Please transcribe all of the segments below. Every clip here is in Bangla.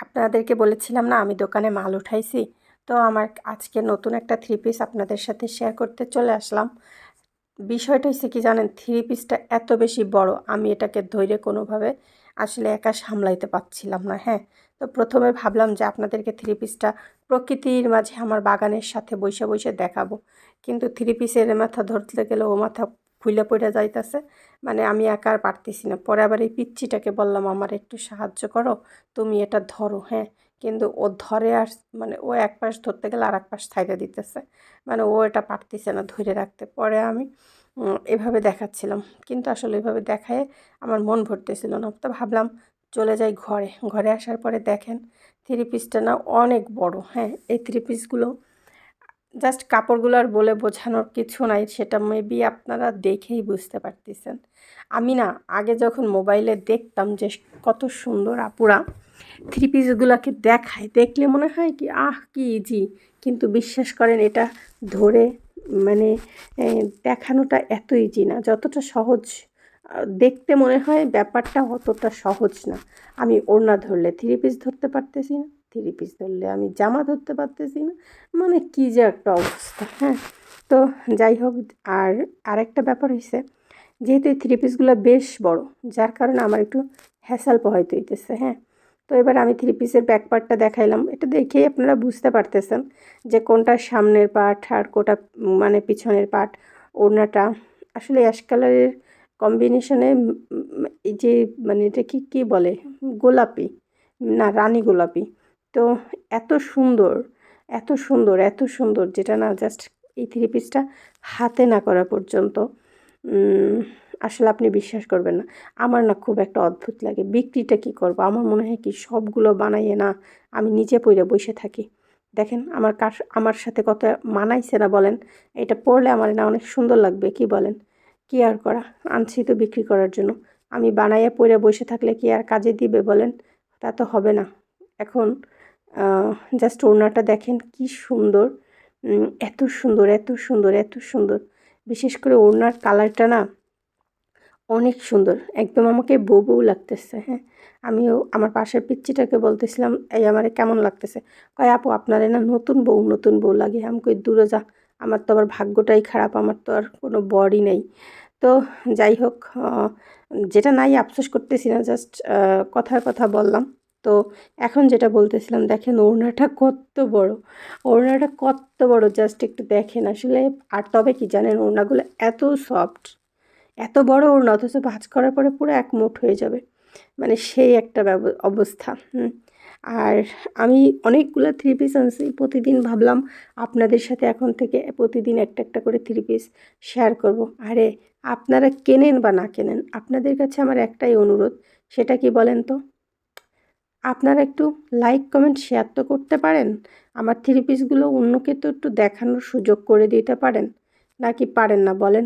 আপনাদেরকে বলেছিলাম না, আমি দোকানে মাল উঠাইছি। তো আমার আজকে নতুন একটা থ্রি পিস আপনাদের সাথে শেয়ার করতে চলে আসলাম। বিষয়টা হচ্ছে কি জানেন থ্রি পিসটা এত বেশি বড়, আমি এটাকে ধৈর্য কোনোভাবে আসলে একা সামলাইতে পারছিলাম না হ্যাঁ। তো প্রথমে ভাবলাম যে আপনাদেরকে থ্রি পিসটা প্রকৃতির মাঝে আমার বাগানের সাথে বসে বসে দেখাবো। কিন্তু থ্রি পিসের মাথা ধরতে গেলে ও মাথা ফুলে পড়ে যাইতেছে। মানে আমি একা আর পারতেছি না। পরে আবার এই পিচ্চিটাকে বললাম, আমার একটু সাহায্য করো, তুমি এটা ধরো। হ্যাঁ কিন্তু ও ধরে আর মানে ও এক পাশ ধরতে গেলে আর এক পাশ ছাইড়ে দিতেছে। মানে ও এটা পারতেছে না ধরে রাখতে। পরে আমি এভাবে দেখাচ্ছিলাম। কিন্তু আসলে এভাবে দেখায় আমার মন ভরতেছিল না। তো ভাবলাম, চলে যাই ঘরে। ঘরে আসার পরে দেখেন, থ্রি পিসটা না অনেক বড়। হ্যাঁ এই থ্রি পিসগুলো জাস্ট কাপড়গুলো আর বলে বোঝানোর কিছু নাই, সেটা মেবি আপনারা দেখেই বুঝতে পারতেছেন। আমি না, আগে যখন মোবাইলে দেখতাম যে কত সুন্দর আপুরা থ্রি পিসগুলোকে দেখায়, দেখলে মনে হয় কি, আহ, কি ইজি কিন্তু বিশ্বাস করেন, এটা ধরে মানে দেখানোটা এত ইজি না, যতটা সহজ দেখতে মনে হয় ব্যাপারটা অতটা সহজ না। আমি ওড়না ধরলে থ্রি পিস ধরতে পারতেছি না থ্রি পিস ধরলে আমি জামা ধরতে পারতেছি না মানে কী যে একটা অবস্থা হ্যাঁ? তো যাই হোক, আর আরেকটা ব্যাপার হয়েছে যেহেতু এই থ্রি পিসগুলো বেশ বড়, যার কারণে আমার একটু হ্যাসাল পোহাইতে হইতেছে হ্যাঁ? তো এবার আমি থ্রি পিসের ব্যাক পার্টটা দেখাইলাম, এটা দেখেই আপনারা বুঝতে পারতেছেন যে কোনটা সামনের পার্ট আর কোটা মানে পিছনের পার্ট ওড়নাটা আসলে অ্যাশ কালারের কম্বিনেশনে এই যে মানে এটা কি, কী বলে? গোলাপি। না, রানী গোলাপি। তো এত সুন্দর এত সুন্দর এত সুন্দর যেটা না জাস্ট এই থ্রি পিসটা হাতে না করা পর্যন্ত। আসলে আপনি বিশ্বাস করবেন না। আমার না খুব একটা অদ্ভুত লাগে। বিক্রিটা কি করব? আমার মনে হয় কি সবগুলো বানাইয়ে না আমি নিচে পড়ে বসে থাকি। দেখেন, আমার কার, আমার সাথে কত মানাইছে না বলেন? এটা পড়লে আমার না অনেক সুন্দর লাগবে, কি বলেন? কি আর করা? আনছি তো বিক্রি করার জন্য। আমি বানাইয়া পড়ে বসে থাকলে কি আর কাজে দিবে বলেন? তা তো হবে না। এখন জাস্ট ওড়নাটা দেখেন কি সুন্দর। এত সুন্দর এত সুন্দর এত সুন্দর। বিশেষ করে ওড়নার কালারটা না অনেক সুন্দর। একদম আমাকে বউ বউ লাগতেছে হ্যাঁ। আমিও আমার পাশের পিচ্চিটাকে বলতেছিলাম, এই আমার কেমন লাগতেছে? কয়, আপু, আপনার না নতুন বউ নতুন বউ লাগে। আমি কই, দূরে যা। আমার তো আবার ভাগ্যটাই খারাপ, আমার তো আর কোনো বরই নেই। তো যাই হোক যেটা নাই আফসোস করতেছি না জাস্ট কথার কথা বললাম। তো এখন যেটা বলতেছিলাম, দেখেন ওড়নাটা কত বড়, ওড়নাটা কত বড় জাস্ট একটু দেখেন। আসলে আর তবে কি জানেন, ওড়নাগুলো এত সফট এত বড় ওড়না, অথচ ভাজ করার পরে পুরো এক মুঠ হয়ে যাবে। মানে সেই একটা অবস্থা, হুম। আর আমি অনেকগুলো থ্রি পিস আনছি। প্রতিদিন ভাবলাম আপনাদের সাথে এখন থেকে প্রতিদিন একটা একটা করে থ্রি পিস শেয়ার করব। আরে, আপনারা কেনেন বা না কেনেন, আপনাদের কাছে আমার একটাই অনুরোধ, সেটা কি বলেন তো? আপনারা একটু লাইক কমেন্ট শেয়ার তো করতে পারেন। আমার থ্রি পিসগুলো অন্যকে তো একটু দেখানোর সুযোগ করে দিতে পারেন। নাকি পারেন না বলেন?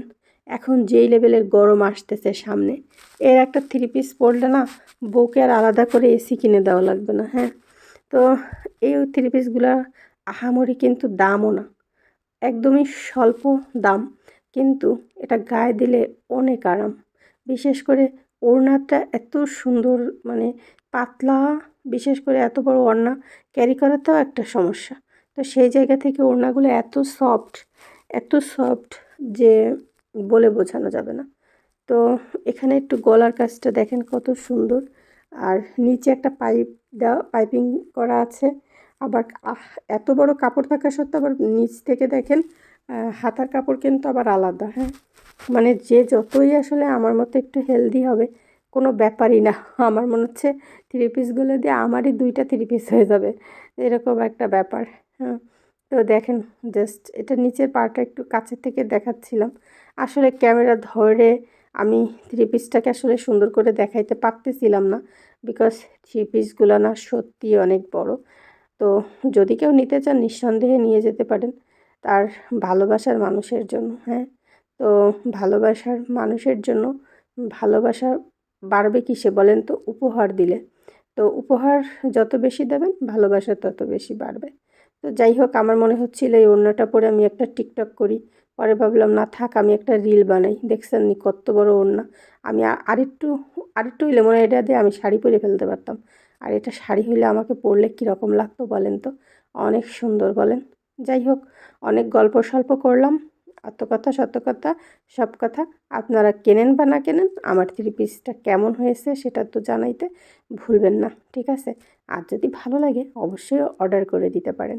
এখন যেই লেভেলের গরম আসতেছে সামনে, এর একটা থ্রি পিস পরলে না বউকে আর আলাদা করে এসি কিনে দেওয়া লাগবে না হ্যাঁ? তো এই থ্রি পিসগুলো আহামরি কিন্তু দামও না, একদমই স্বল্প দাম, কিন্তু এটা গায়ে দিলে অনেক আরাম। বিশেষ করে ওড়নাটা এত সুন্দর মানে পাতলা, বিশেষ করে এত বড় ওড়না ক্যারি করাতেও একটা সমস্যা। তো সেই জায়গা থেকে ওড়নাগুলো এত সফট এত সফট যে বলে বোঝানো যাবে না। তো এখানে একটু গলার কাজটা দেখেন কত সুন্দর। আর নিচে একটা পাইপ দেওয়া পাইপিং করা আছে। আবার এত বড় কাপড় থাকা সত্ত্বেও আবার নিচ থেকে দেখেন হাতার কাপড় কিন্তু আবার আলাদা হ্যাঁ? মানে যে যতই আসলে আমার মতো একটু হেলদি হবে, কোনো ব্যাপারই না। আমার মনে হচ্ছে থ্রি পিসগুলো দিয়ে আমারই দুইটা থ্রি পিস হয়ে যাবে। এরকম একটা ব্যাপার হ্যাঁ? দেখেন জাস্ট এটা নিচের পাটা একটু কাছের থেকে দেখাচ্ছিলাম। আসলে ক্যামেরা ধরে আমি থ্রি পিসটাকে আসলে সুন্দর করে দেখাইতে পারতেছিলাম না বিকজ থ্রি পিসগুলো না সত্যি অনেক বড়। তো যদি কেউ নিতে চান, নিঃসন্দেহে নিয়ে যেতে পারেন তার ভালোবাসার মানুষের জন্য হ্যাঁ? তো ভালোবাসার মানুষের জন্য ভালোবাসা বাড়বে কিসে বলেন তো? উপহার দিলে। তো উপহার যত বেশি দেবেন, ভালোবাসা তত বেশি বাড়বে। তো যাই হোক, আমার মনে হচ্ছিল এই ওড়নাটা পরে আমি একটা টিকটক করি। পরে ভাবলাম, না থাক, আমি একটা রিল বানাই। দেখছেন নি কত বড় ওড়না। আমি আরেকটু আরেকটু হইলে মনে হয় এটা দিয়ে আমি শাড়ি পরে ফেলতে পারতাম। আর এটা শাড়ি হইলে আমাকে পরলে কীরকম লাগতো বলেন তো? অনেক সুন্দর বলেন। যাই হোক, অনেক গল্প সল্প করলাম। অত কথা সত্য কথা সব কথা আপনারা কেনেন বা না কেনেন, আমার থ্রি পিসটা কেমন হয়েছে সেটা তো জানাইতে ভুলবেন না, ঠিক আছে? আর যদি ভালো লাগে অবশ্যই অর্ডার করে দিতে পারেন।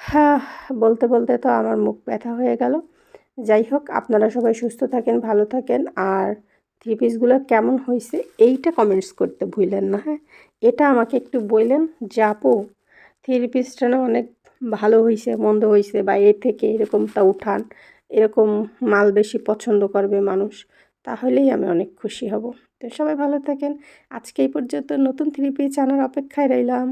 হ্যাঁ বলতে বলতে তো আমার মুখ ব্যথা হয়ে গেল। যাই হোক, আপনারা সবাই সুস্থ থাকেন, ভালো থাকেন, আর থ্রি পিসগুলো কেমন হয়েছে এইটা কমেন্টস করতে ভুলেন না হ্যাঁ? এটা আমাকে একটু বললেন যে, আপু, থ্রি পিসটা না অনেক ভালো হয়েছে মন্দ হয়েছে বা এর থেকে এরকমটা উঠান, এরকম মাল বেশি পছন্দ করবে মানুষ, তাহলেই আমি অনেক খুশি হব। তো সবাই ভালো থাকেন। আজকে এই পর্যন্ত নতুন থ্রি পিস আনার অপেক্ষায় রইলাম।